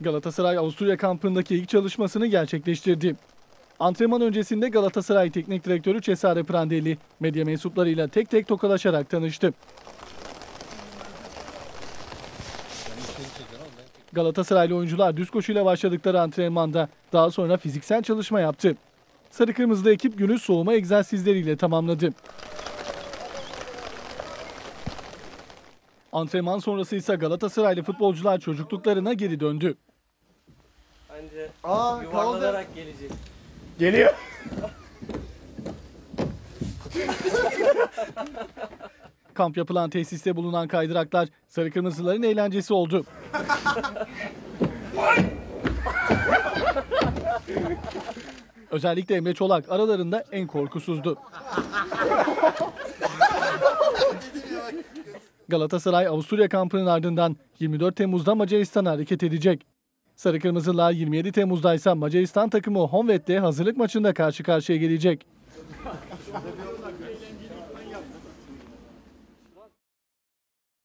Galatasaray Avusturya kampındaki ilk çalışmasını gerçekleştirdi. Antrenman öncesinde Galatasaray Teknik Direktörü Cesare Prandelli medya mensuplarıyla tek tek tokalaşarak tanıştı. Galatasaraylı oyuncular düz koşuyla başladıkları antrenmanda daha sonra fiziksel çalışma yaptı. Sarı Kırmızılı ekip günü soğuma egzersizleriyle tamamladı. Antrenman sonrası ise Galatasaraylı futbolcular çocukluklarına geri döndü. Bence Aa yuvarlanarak gelecek. Geliyor. Kamp yapılan tesiste bulunan kaydıraklar Sarı Kırmızıların eğlencesi oldu. Özellikle Emre Çolak aralarında en korkusuzdu. Galatasaray Avusturya kampının ardından 24 Temmuz'da Macaristan'a hareket edecek. Sarı Kırmızılar 27 Temmuz'da ise Macaristan takımı Honved'de hazırlık maçında karşı karşıya gelecek.